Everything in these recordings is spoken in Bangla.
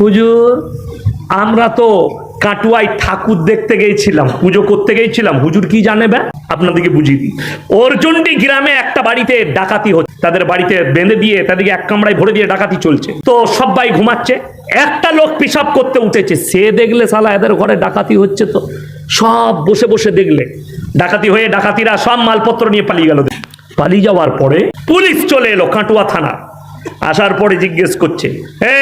হুজুর, আমরা তো কাটুয়ায় ঠাকুর দেখতে গেছিলাম, পুজো করতে গেছিলাম। হুজুর কি জানে ব্যা আপনাদেরকে বুঝিয়ে দিই। অর্জুনটি গ্রামে একটা বাড়িতে ডাকাতি হচ্ছে, তাদের বাড়িতে বেঁধে দিয়ে তাদেরকে এক কামড়ায় ভরে দিয়ে ডাকাতি চলছে। তো সবাই ঘুমাচ্ছে, একটা লোক পিসাব করতে উঠেছে, সে দেখলে সালা এদের ঘরে ডাকাতি হচ্ছে তো। সব বসে বসে দেখলে, ডাকাতি হয়ে ডাকাতিরা সব মালপত্র নিয়ে পালিয়ে গেল। পালিয়ে যাওয়ার পরে পুলিশ চলে এলো কাটুয়া থানা আসার পরে জিজ্ঞেস করছে,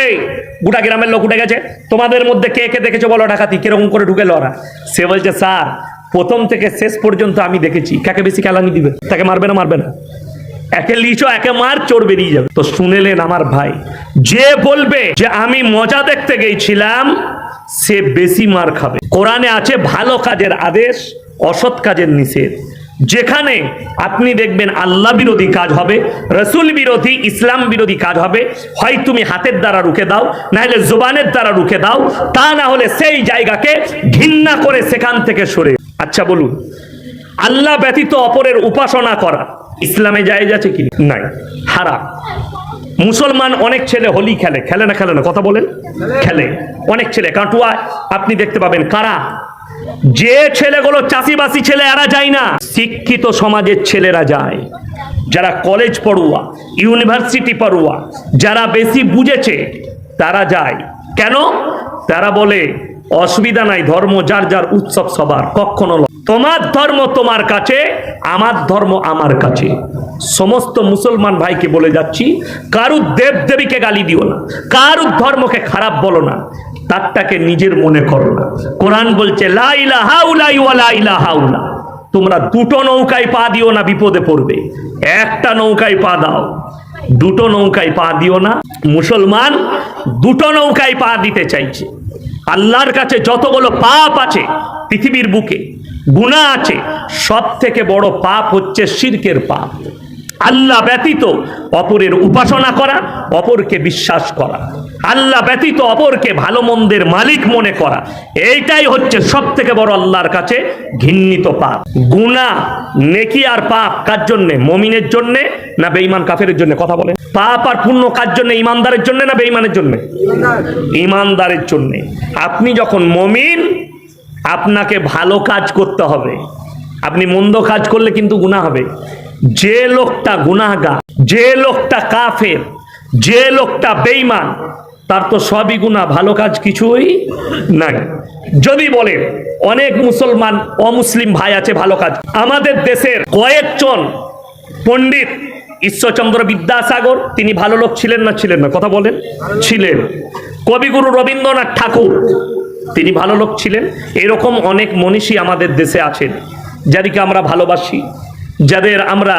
এই, গোটা গ্রামের লোক উঠে গেছে? তোমাদের মধ্যে কে কে দেখেছ বলো ডাকাতি? কীরকম করে ঢুকেলো ওরা? সে বলছে, স্যার, প্রথম থেকে শেষ পর্যন্ত আমি দেখেছি। কাকে বেশি খেলানি দিবে? তাকে মারবে না মারবে না। একে লিচো, একে মার, চোর বেরিয়ে যাবে। তো শুনেলেন আমার ভাই, যে বলবে যে আমি মজা দেখতে গেছিলাম, সে বেশি মার খাবে। কোরআনে আছে ভালো কাজের আদেশ, অসৎ কাজের নিষেধ। যেখানে আপনি দেখবেন আল্লাহ বিরোধী কাজ হবে, রসুল বিরোধী, ইসলাম বিরোধী কাজ হবে, হয় তুমি হাতের দ্বারা রুখে দাও না হলে জোবানের দ্বারা রুখে দাও, তা না হলে সেই জায়গাকে ঘৃণা করে সেখান থেকে সরে আচ্ছা বলুন, আল্লাহ ব্যতীত অপরের উপাসনা করা ইসলামে জায়েজ আছে কি নাই হারা মুসলমান অনেক ছেলে হোলি খেলে খেলে না খেলে না, কথা বলেন? খেলে। অনেক ছেলে কাটুয়া আপনি দেখতে পাবেন, কারা? যে ছেলেগুলো চাষিবাসি ছেলে এরা যায় না, শিক্ষিত সমাজের ছেলেরা যায়। যারা কলেজ পড়ুয়া ইউনিভার্সিটি পড়ুয়া, যারা বেশি বুঝেছে, তারা যায়। কেন? তারা বলে, অসুবিধা নাই, ধর্ম যার যার উৎসব সবার, কখনো তোমার ধর্ম তোমার কাছে, আমার ধর্ম আমার কাছে। সমস্ত মুসলমান ভাইকে বলে যাচ্ছি, কারুর দেব দেবীকে গালি দিও না, কারুর ধর্মকে খারাপ বলো না তারটাকে নিজের মনে করো না। কোরআন বলছে তোমরা দুটো নৌকায় পা দিও না, বিপদে পড়বে। একটা নৌকায় পা দাও, দুটো নৌকায় পা দিও না। মুসলমান দুটো নৌকায় পা দিতে চাইছে। আল্লাহর কাছে যতগুলো পাপ আছে পৃথিবীর বুকে গুণা আছে সব থেকে বড় পাপ হচ্ছে শিরকের পাপ। আল্লাহ ব্যতীত অপরের উপাসনা করা, অপরকে বিশ্বাস করা। আল্লাহ ব্যতীত অপরকে ভালো মন্দের মালিক মনে করা। এইটাই হচ্ছে সব থেকে বড় আল্লাহর কাছে ঘৃণিত পাপ। গুণা নেকি আর পাপ কার জন্যে? মমিনের জন্যে না বেঈমান কাফের জন্য? কথা বলে পাপ আর পুণ্য কার জন্য? ইমানদারের জন্য না বেঈমানের জন্য? ইমানদারের জন্য। আপনি যখন মমিন, আপনাকে ভালো কাজ করতে হবে। আপনি মন্দ কাজ করলে কিন্তু গুনাহ হবে। যে লোকটা গুনাহগা যে লোকটা কাফের, যে লোকটা বেঈমান, তার তো সবই গুনাহ, ভালো কাজ কিছুই নাই। যদি বলে, অনেক মুসলমান অমুসলিম ভাই আছে, ভালো কাজ। আমাদের দেশের কয়েকজন পণ্ডিত ঈশ্বরচন্দ্র বিদ্যাসাগর, তিনি ভালো লোক ছিলেন না ছিলেন না? কথা বলেন। ছিলেন। কবিগুরু রবীন্দ্রনাথ ঠাকুর, তিনি ভালো লোক ছিলেন। এরকম অনেক মনীষী আমাদের দেশে আছেন, যাদেরকে আমরা ভালোবাসি। যাদের আমরা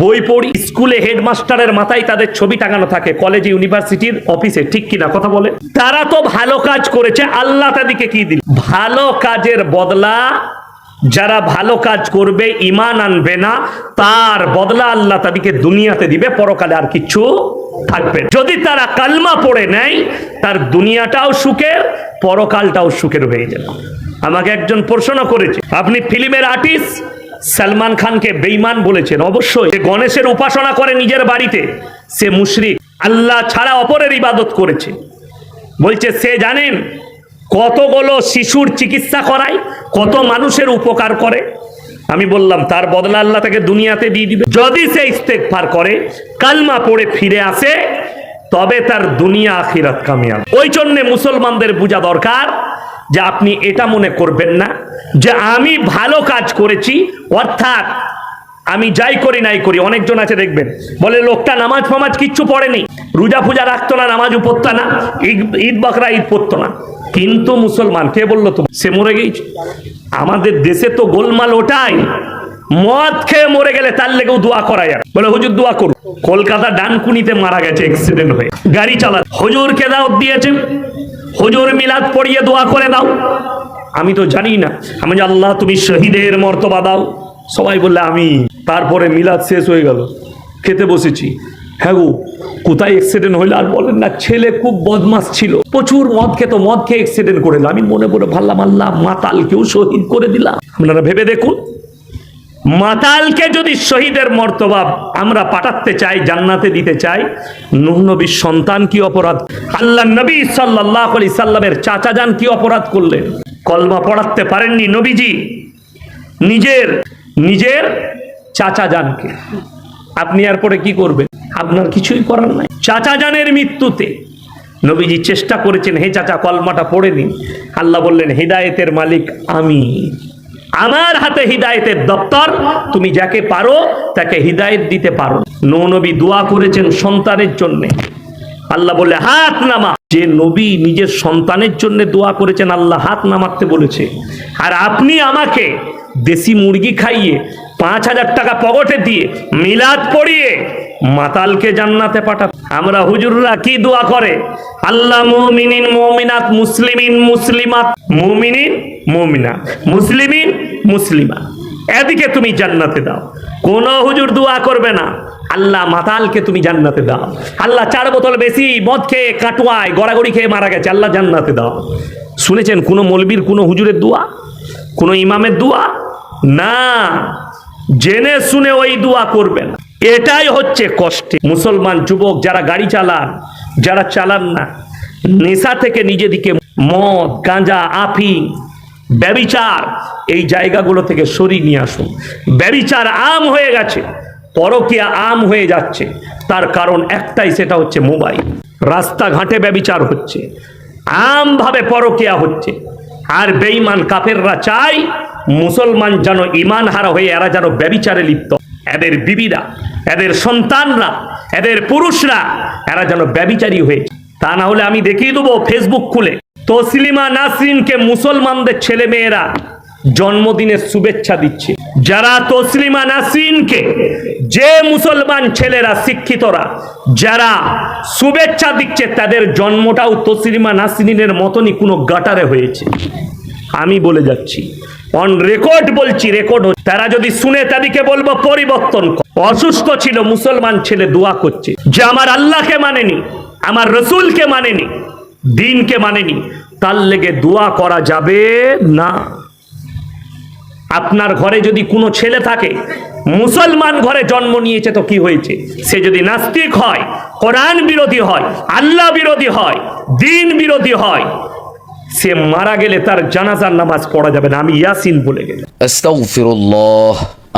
বই পড়ি, স্কুলে হেডমাস্টারের মাথায় তাদের ছবি টাঙানো থাকে কলেজ ইউনিভার্সিটির অফিসে ঠিক কিনা কথা বলে? তারা তো ভালো কাজ করেছে, আল্লাহ তাদেরকে কি দিল? ভালো কাজের বদলা যারা ভালো কাজ করবে ইমান আনবে না, তার বদলা আল্লাহ তাদেরকে দুনিয়াতে দিবে, পরকালে আর কিছু থাকবে যদি তারা কালমা পড়ে নেয়, তার দুনিয়াটাও সুখের, পরকালটাও সুখের হয়ে যাবে। আমাকে একজন প্রশ্ন করেছে, আপনি ফিল্মের আর্টিস্ট সালমান খানকে বেইমান বলেছেন। অবশ্যই যে গণেশের উপাসনা করে নিজের বাড়িতে। সে মুশরিক, আল্লাহ ছাড়া অপরের ইবাদত করেছে। বলছে, সে জানেন কতগুলো শিশুর চিকিৎসা করায়, কত মানুষের উপকার করে। আমি বললাম, তার বদলা আল্লাহ তাকে দুনিয়াতে দিয়ে দিবে। যদি সে ইস্তেক ইস্তেকফার করে, কালমা পড়ে ফিরে আসে, তবে তার দুনিয়া আখিরাত কামিয়াব। ওই জন্যে মুসলমানদের বোঝা দরকার যে আপনি এটা মনে করবেন না, যে আমি ভালো কাজ করেছি, অর্থাৎ আমি যাই করি নাই করি, অনেকজন আছে দেখবেন, বলে লোকটা নামাজ ফামাজ কিচ্ছু পড়েনি, রোজা ফুজা রাখতো না, নামাজ পড়তো না, ঈদ- বকরা, ঈদ পড়তো না। কিন্তু মুসলমান, কে বলল তো সে মরে গেছে আমাদের দেশে তো গোলমাল ওটাই, মদ খেয়ে মরে গেলে তার লেগেও দোয়া করায় আর। বলে, হুজুর, দোয়া করুন। কলকাতা ডানকুনিতে মারা গেছে অ্যাক্সিডেন্ট হয়ে। গাড়ি চালা হুজুরকে দাওয়াত দিয়েছে। হুজুর মিলাদ পড়িয়ে দোয়া করে দাও। আমি তো জানি না। আমি যে আল্লাহ তুমি শহীদের মর্তবা দাও। সবাই বললে আমি তারপরে মিলাদ শেষ হয়ে গেল। খেতে বসেছি। হ্যাঁ গো, কোথায় অ্যাক্সিডেন্ট হইল আর বলেন না, ছেলে খুব বদমাস ছিল। প্রচুর মদ খেত, মদ খেয়ে অ্যাক্সিডেন্ট করে। আমি মনে মনে ভাবলাম, আল্লাহ মাতাল কেউ শহীদ করে দিলাম। আপনারা ভেবে দেখুন। মাতালকে যদি শহীদের মর্তবা আমরা পাঠাতে চাই, জান্নাতে দিতে চাই নূহ নবীর সন্তান কি অপরাধ? আল্লাহ নবী সাল্লাল্লাহু আলাইহি সাল্লামের চাচা যান কি অপরাধ করলেন? কলমা পড়াতে পারেননি নবীজি। নিজের নিজের চাচা জানকে আপনি এরপরে কি করবেন? আপনার কিছুই করার নাই। চাচা জানের মৃত্যুতে নবীজি চেষ্টা করেছেন, হে চাচা, কলমাটা পড়ে নিন। আল্লাহ বললেন, হৃদায়েতের মালিক আমি। আমার হাতে হৃদায়তের দপ্তর, তুমি যাকে পারো তাকে হৃদায়ত দিতে পারো। নবী দোয়া করেছেন সন্তানের জন্য। আল্লাহ বলে, হাত নামা। যে নবী নিজের সন্তানের জন্য দোয়া করেছেন, আল্লাহ হাত নামাতে বলেছে। আর আপনি আমাকে দেশি মুরগি খাইয়ে পাঁচ হাজার টাকা পকেটে দিয়ে মিলাদ পড়িয়ে মাতালকে জান্নাতে পাঠা আমরা হুজুররা কি দোয়া করে? আল্লাহ মুমিনিন, মুমিনাত, মুসলিমিন, মুসলিমাত, মুমিনিন মুমিনাত মুসলিমিন, মুসলিমা। এদিকে তুমি জান্নাতে দাও। কোন হুজুর দোয়া করবে না। আল্লাহ মাতালকে তুমি জান্নাতে দাও। আল্লাহ চার বোতল বেশি মদ খেয়ে কাটুয়ায় গড়াগড়ি খেয়ে মারা গেছে। আল্লাহ জান্নাতে দাও। শুনেছেন কোনো মলবির কোনো হুজুরের দোয়া? কোনো ইমামের দোয়া? না, জেনে শুনে ওই দোয়া করবেন। এটাই হচ্ছে কষ্টে। মুসলমান যুবক যারা গাড়ি চালান, যারা চালান না, নেশা থেকে নিজেদিকে মদ, গাঁজা আফিং ব্যবিচার, এই জায়গাগুলো থেকে সরিয়ে নিয়ে আসুন। ব্যবিচার আম হয়ে গেছে, পরকিয়া আম হয়ে যাচ্ছে। তার কারণ একটাই, সেটা হচ্ছে মোবাইল। রাস্তাঘাটে ব্যবিচার হচ্ছে, আমভাবে পরকিয়া হচ্ছে। আর বেঈমান কাফেররা চায় মুসলমান যেন ইমান হারা হয়ে এরা যেন ব্যবিচারে লিপ্ত। এদের বিবিরা, এদের সন্তানরা, এদের পুরুষরা এরা যেন ব্যবিচারী হয়ে তা না হলে আমি দেখিয়ে দেবো ফেসবুক খুলে। তসলিমা নাসরিনকে মুসলমানদের ছেলে মেয়েরা জন্মদিনের শুভেচ্ছা দিচ্ছে। যারা তসলিমা নাসরিনকে যে মুসলমান ছেলেরা, শিক্ষিতরা, যারা শুভেচ্ছা দিচ্ছে, তাদের জন্মটাও তসলিমা নাসরিনের মতনই কোনো গাটারে হয়েছে। আমি বলে যাচ্ছি অন রেকর্ড বলছি রেকর্ড তারা যদি শুনে তাদেরকে বলব, পরিবর্তন অসুস্থ ছিল, মুসলমান ছেলে দোয়া করছে। যে আমার আল্লাহকে মানেনি, আমার রসুলকে মানেনি, দিনকে মানেনি, তার লেগে দোয়া করা যাবে না। আপনার ঘরে যদি কোনো ছেলে থাকে, মুসলমান ঘরে জন্ম নিয়েছে তো কি হয়েছে? সে যদি নাস্তিক হয়, কোরআন বিরোধী হয়, আল্লাহ বিরোধী হয়, দিন বিরোধী হয় সে মারা গেলে তার জানাজার নামাজ পড়া যাবে না। আমি ইয়াসিন বলে গেলে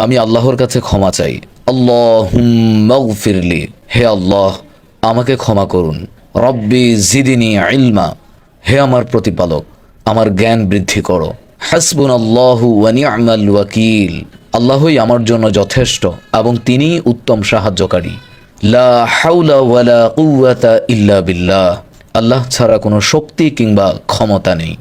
আমি আল্লাহর কাছে ক্ষমা চাই। আল্লাহুম্মাগফিরলি হে আল্লাহ, আমাকে ক্ষমা করুন। রব্বি জিদিনি ইলমা, হে আমার প্রতিপালক, আমার জ্ঞান বৃদ্ধি করো। হাসবুন আল্লাহু ওয়ানিআমাল ওয়াকিল আল্লাহই আমার জন্য যথেষ্ট এবং তিনিই উত্তম সাহায্যকারী। লা হাউলা ওয়ালা কুওয়াতা ইল্লা বিল্লাহ। আল্লাহ ছাড়া কোনো শক্তি কিংবা ক্ষমতা নেই।